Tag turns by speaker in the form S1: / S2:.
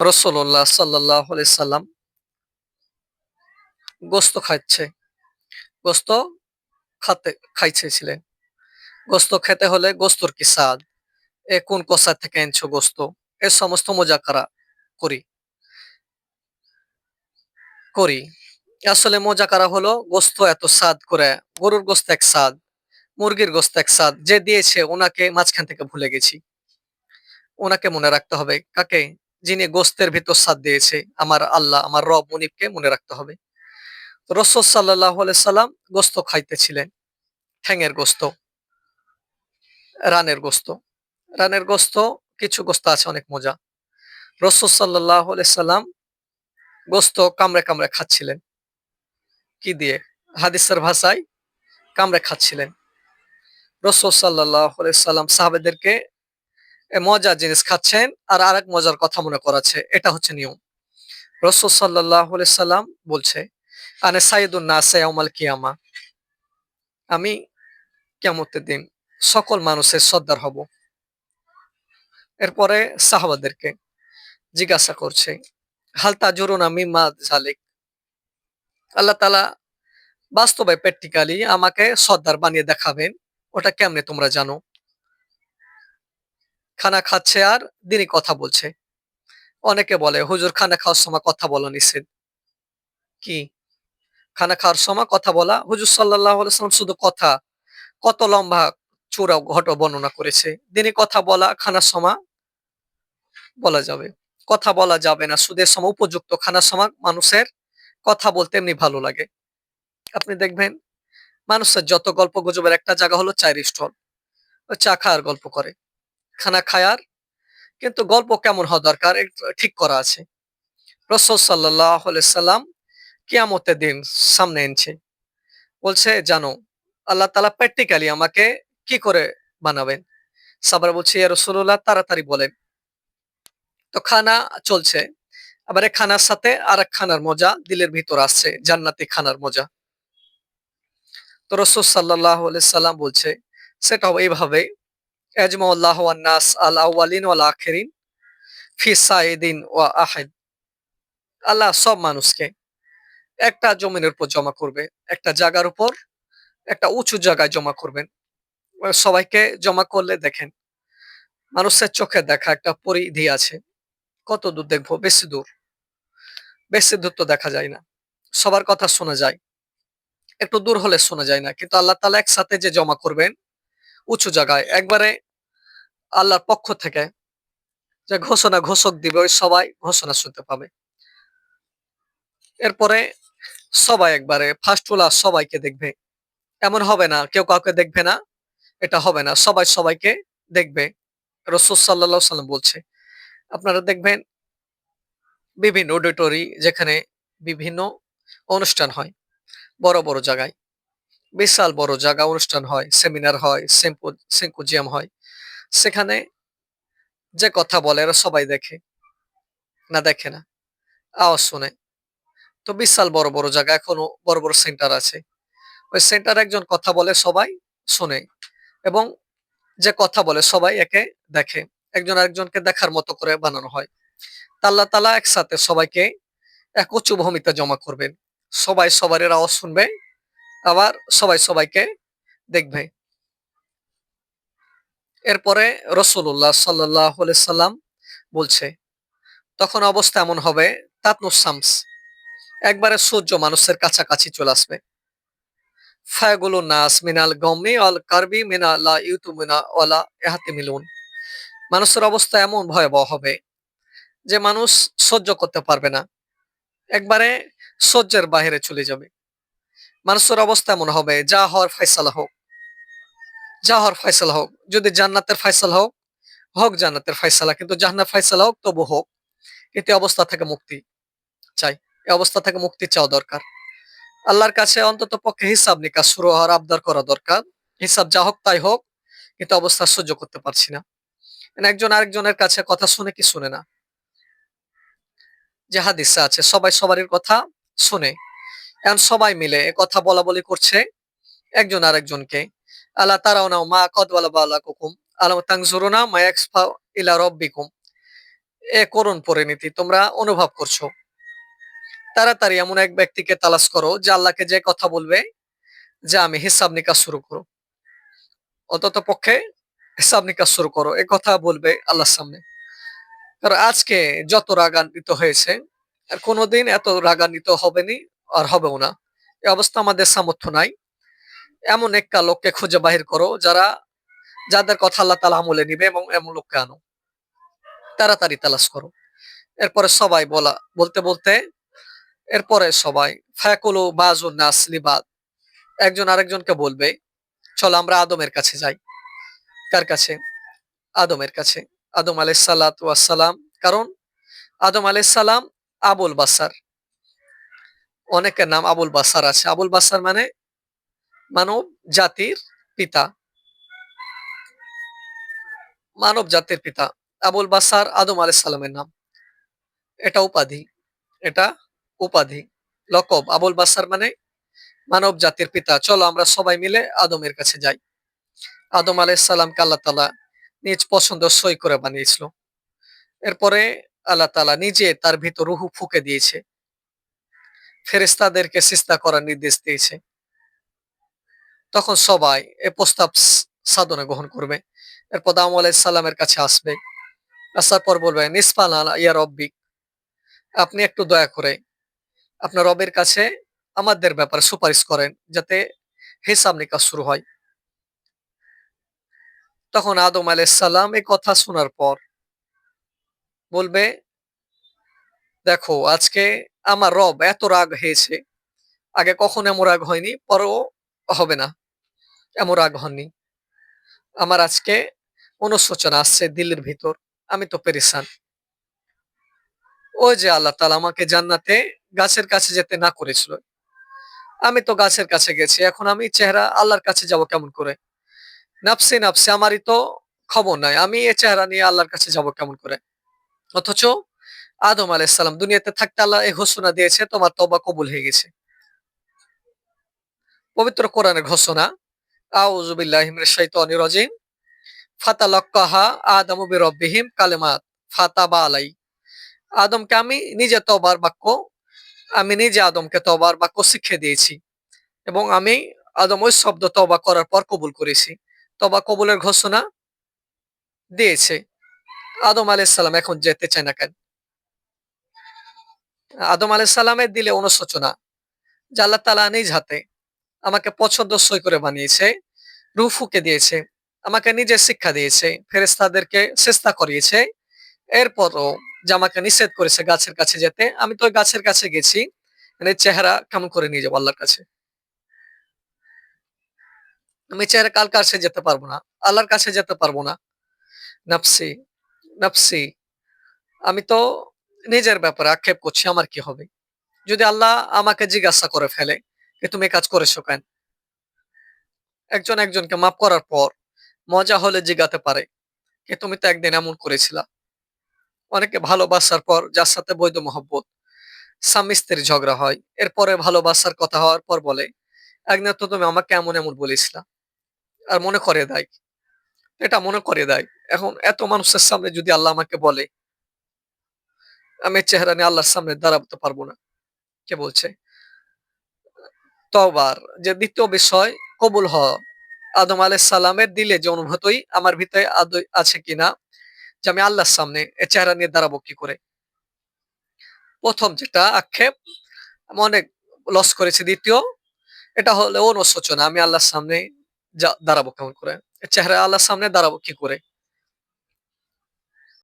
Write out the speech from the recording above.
S1: রসল্লাহ সাল্লাহ সাল্লাম গোস্ত খাচ্ছে। গোস্ত খাতে, খাইছেছিলেন। গোস্ত খেতে হলে গোস্তর কি স্বাদ? এ কোন কষা থেকে এনেছো গোস্ত? এ সমস্ত মোজাকারা করি করি? আসলে মোজাকারা হলো? গোস্ত এত স্বাদ করে, গরুর গোস্ত এক স্বাদ, মুরগির গোস্ত এক স্বাদ, যে দিয়েছে ওনাকে মাঝখান থেকে ভুলে গেছি। ওনাকে মনে রাখতে হবে। কাকে? যিনি গোস্তের ভিতর স্বাদ দিয়েছে, আমার আল্লাহ, আমার রব মুনিবকে মনে রাখতে হবে। রসদ সাল্লাহ সাল্লাম গোস্ত খাইতেছিলেন, ঠ্যাঙের গোস্ত, রানের গোস্ত। রানের গোস্ত, কিছু গোস্ত আছে, অনেক মজা। রসদ সাল্লাহ সাল্লাম গোস্ত কামড়ে কামড়ে খাচ্ছিলেন। কি দিয়ে? হাদিসের ভাষায় কামড়ে খাচ্ছিলেন। রসদ সাল্লাহ সাল্লাম সাহাবেদেরকে মজার জিনিস খাচ্ছেন আর আরেক মজার কথা মনে করাচ্ছে, এটা হচ্ছে নিয়ম। রসদ সাল্লাহ সাল্লাম বলছে, আনে সাইদুন না সায়ামাল কিয়ামা। আমি কেমতের দিন সকল মানুষের সর্দার হব। এরপরে সাহাবাদেরকে জিজ্ঞাসা করছে হালতা জরুন আমি মা ঝালিক আল্লাহ তালা বাস্তবে প্র্যাকটিক্যালি আমাকে সর্দার বানিয়ে দেখাবেন, ওটা কেমনে তোমরা জানো? খানা খাচ্ছে আর দিনই কথা বলছে। অনেকে বলে, হুজুর, খানা খাওয়ার সময় কথা বলা নিষেধ। কি? খানা খাওয়ার সময় কথা বলা? হুজুর সাল্লাহ সাল্লাম শুধু কথা, কত লম্বা চূড়া ঘট বর্ণনা করেছে। দিনে কথা বলা, খানার সময় বলা যাবে। কথা বলা যাবে না, সুদের সময় উপযুক্ত খানার সময় মানুষের কথা বলতে এমনি ভালো লাগে। আপনি দেখবেন, মানুষের যত গল্প গুজবের একটা জায়গা হলো চায়ের স্টল। চা খাওয়ার গল্প করে। খানা খায়ার, কিন্তু গল্প কেমন হওয়া দরকার ঠিক করা আছে। রসদ সাল্লাহ সাল্লাম কিয়ামতের দিন সামনে এনেছে। বলছে, জানো, আল্লাহ তালা প্র্যাকটিক্যালি আমাকে কি করে বানাবেন? সাবার বলছে রসুল্লাহ তাড়াতাড়ি বলেন। তো খানা চলছে, আবার এক খানার সাথে আর এক খানার মজা দিলের ভিতর আসছে, জান্নাতি খানার মজা। তো রসুল সাল্লাহ সাল্লাম বলছে, সেটাও এইভাবে এজমাউল্লাহ নাস আল আউ্বালিন ওয়াল ফি সাইদিন ওয়া আহেদ আল্লাহ সব মানুষকে একটা জমিনের উপর জমা করবে, একটা জায়গার উপর, একটা উঁচু জায়গায় জমা করবেন। সবাইকে জমা করলে দেখেন মানুষের চোখে দেখা একটা পরিধি আছে। কত দূর দেখব? বেশি দূর। বেশি দূর তো দেখা যায় না। সবার কথা শোনা যায়। একটু দূর হলে শোনা যায় না। কিন্তু আল্লাহ তালা একসাথে যে জমা করবেন উঁচু জায়গায়। একবারে আল্লাহর পক্ষ থেকে যে ঘোষণা ঘোষক দিবে, ওই সবাই ঘোষণা শুনতে পাবে। এরপরে সবাই একবারে ফার্স্ট সবাইকে দেখবে। এমন হবে না, কেউ কাউকে দেখবে না, এটা হবে না। সবাই সবাইকে দেখবে। রসুল সাল্লা সাল্লাম বলছে, আপনারা দেখবেন বিভিন্ন অডিটরি যেখানে বিভিন্ন অনুষ্ঠান হয়, বড় বড় জায়গায়। বিশাল বড় জায়গা অনুষ্ঠান হয় সেমিনার হয় সেম্পোজিয়াম হয়। সেখানে যে কথা বলে এরা সবাই দেখে, না দেখে না, আওয়াজ শুনে। তো বিশাল বড় বড় জায়গা, এখনও বড় বড় সেন্টার আছে। ওই সেন্টার একজন কথা বলে সবাই শোনে এবং যে কথা বলে সবাই একে দেখে। একজন আরেকজনকে দেখার মতো করে বানানো হয়। তাল্লা তালা একসাথে সবাইকে এক উঁচু ভূমিতে জমা করবেন। সবাই সবার আওয়াজ শুনবে আবার সবাই সবাইকে দেখবে। এরপরে রসুল্লাহ সাল্লাহ সাল্লাম বলছে, তখন অবস্থা এমন হবে তাতনুসামস একবারে সূর্য মানুষের কাছাকাছি চলে আসবে। ফায়গুলো নাস মিনাল গমি অল কারবি মিনা লা ইউতু মিনা ওয়ালা এহাতে মিলুন। মানুষের অবস্থা এমন ভয়াবহ হবে যে মানুষ সহ্য করতে পারবে না। একবারে সহ্যের বাহিরে চলে যাবে। মানুষের অবস্থা এমন হবে, যা হওয়ার ফয়সালা হোক। যা হওয়ার ফয়সালা হোক। যদি জান্নাতের ফয়সালা হোক হোক জান্নাতের ফয়সালা। কিন্তু জান্নাত ফয়সালা হোক, তবু হোক। কিন্তু অবস্থা থেকে মুক্তি চাই। এই অবস্থা থেকে মুক্তি চাওয়া দরকার। আল্লাহর কাছে অন্তত পক্ষে হিসাব নিকাশ শুরু হওয়ার আবদার করা দরকার। হিসাব যা হোক তাই হোক, কিন্তু অবস্থা সহ্য করতে পারছি না। একজন আরেকজনের কাছে কথা শুনে কি শুনে না? যে হাদিসে আছে, সবাই সবারই কথা শুনে। এখন সবাই মিলে কথা বলা বলি করছে একজন আরেকজনকে। আল্লাহ তারাও নাও মা কদওয়ালা বালা কুকুম, আল্লাহ তাংজুরুনা মা এক্সফা ইলা রব্বিকুম। এ করুণ পরিণতি তোমরা অনুভব করছ। তাড়াতাড়ি এমন এক ব্যক্তিকে তালাশ করো যে আল্লাহকে যে কথা বলবে, যে আমি হিসাব নিকাশ শুরু করো। অন্তত পক্ষে হিসাব নিকাশ শুরু করো, এ কথা বলবে আল্লাহর সামনে। কারণ আজকে যত রাগান্বিত হয়েছে কোনোদিন এত রাগান্বিত হবেনি আর হবেও না। এ অবস্থা আমাদের সামর্থ্য নাই। এমন একটা লোককে খুঁজে বাহির করো যারা যাদের কথা আল্লাহ তালা আমলে নিবে এবং এমন লোককে আনো। তাড়াতাড়ি তালাশ করো। এরপরে সবাই বলা, বলতে বলতে এরপরে সবাই, ফ্যাকুলু বাজুন নাস লিবাদ। একজন আরেকজনকে বলবে, চলো আমরা আদমের কাছে যাই। কার কাছে? আদমের কাছে। আদম আলাইসাল্লাম কারণ আদম আলাইসাল্লাম আবুল বাসার অনেকের নাম আবুল বাসার আছে। আবুল বাসার মানে মানব জাতির পিতা। মানব জাতির পিতা। আবুল বাসার আদম আলাইসাল্লামের নাম। এটা উপাধি। এটা উপাধি। লকব। আবুল বাসার মানে মানব জাতির পিতা। চলো আমরা সবাই মিলে আদমের কাছে যাই। আদম আলাইসাল্লামকে আল্লাহ তালা নিজ পছন্দ সই করে বানিয়েছিল। এরপরে আল্লাহ তালা নিজে তার ভিতর রুহু ফুকে দিয়েছে। ফেরেস্তাদেরকে সিস্তা করার নির্দেশ দিয়েছে। তখন সবাই এ প্রস্তাব সাধনে গ্রহণ করবে। এরপর দাম আলাইসাল্লামের কাছে আসবে। আসার পর বলবে, নিসফাল ইয়া রব্বিক আপনি একটু দয়া করে আপনার রবের কাছে আমাদের ব্যাপারে সুপারিশ করেন যাতে হিসাব নিকাশ শুরু হয়। তখন আদম আলাইসাল্লাম এই কথা শোনার পর বলবে, দেখো, আজকে আমার রব এত রাগ হয়েছে। আগে কখন এমন রাগ হয়নি, পরেও হবে না। এমন রাগ হননি। আমার আজকে অনুশোচনা আসছে দিল্লির ভিতর। আমি তো পেরেছান ওই যে আল্লাহ তালা আমাকে জান্নাতে গাছের কাছে যেতে না করেছিল। আমি তো গাছের কাছে গেছি, এখন আমি চেহারা আল্লাহর কাছে যাব কেমন করে? নাপসে নাপসে আমারই তো খবর নাই। আমি এ চেহারা নিয়ে আল্লাহর কাছে যাব কেমন করে? অথচ আদম আলাইসাল্লাম দুনিয়াতে থাকতে আল্লাহ এই ঘোষণা দিয়েছে, তোমার তবা কবুল হয়ে গেছে। পবিত্র কোরআনের ঘোষণা আউজুবিল্লাহিমির রাজিম, ফাতালাক্কাহা আদম বিরব্বিহিম কালেমাত, ফাতাবা আলাই। আদমকে আমি নিজে তবার বাক্য, আমি নিজে আদমকে তবার বাক্য শিখে দিয়েছি এবং আমি আদম ওই শব্দ তবা করার পর কবুল করেছি। তবা কবুলের ঘোষণা দিয়েছে, আদম আলাইসাল্লাম এখন যেতে চায় না কেন? আদম আলাইসাল্লামের দিলে অনুশোচনা, যে আল্লাহ তালা নিজ হাতে আমাকে পছন্দ সই করে বানিয়েছে, রুফুকে দিয়েছে, আমাকে নিজে শিক্ষা দিয়েছে ফেরেস্তাদেরকে চেষ্টা করিয়েছে, এরপরও যে আমাকে নিষেধ করেছে গাছের কাছে যেতে, আমি তো গাছের কাছে গেছি মানে চেহারা কেমন করে নিয়ে যাব আল্লাহর কাছে? আমি চেহারা কাল কাছে যেতে পারব না? আল্লাহর কাছে যেতে পারব না? নাফসি নাফসি, আমি তো নিজের ব্যাপারে আক্ষেপ করছি, আমার কি হবে? যদি আল্লাহ আমাকে জিজ্ঞাসা করে ফেলে যে তুমি কাজ করেছ কেন? একজন একজনকে মাফ করার পর মজা হলে জিগাতে পারে যে তুমি তো একদিন এমন করেছিলা। অনেকে ভালোবাসার পর যার সাথে বৈধ মহব্বত, স্বামী স্ত্রীর ঝগড়া হয়, এরপরে ভালোবাসার কথা হওয়ার পর বলে, একদিন তো তুমি আমাকে এমন এমন বলেছিলা। আর মনে করে দেয় এটা মনে করে দেয় এখন এত মানুষের সামনে যদি আল্লাহ আমাকে বলে আমি চেহারা নিয়ে আল্লাহর সামনে দাঁড়াতে পারব না। কে বলছে? তবার যে দ্বিতীয় বিষয়, কবুল হ আদম আলাহ সালামের দিলে যে অনুভূতই আমার ভিতরে আছে কিনা, যে আমি আল্লাহর সামনে এ চেহারা নিয়ে দাঁড়াবো কি করে? প্রথম যেটা আক্ষেপ, আমি অনেক লস করেছি। দ্বিতীয়, এটা হলো অনুশোচনা, আমি আল্লাহর সামনে দাঁড়াবো কেমন করে? চেহারা আল্লাহর সামনে দাঁড়াবো কি করে?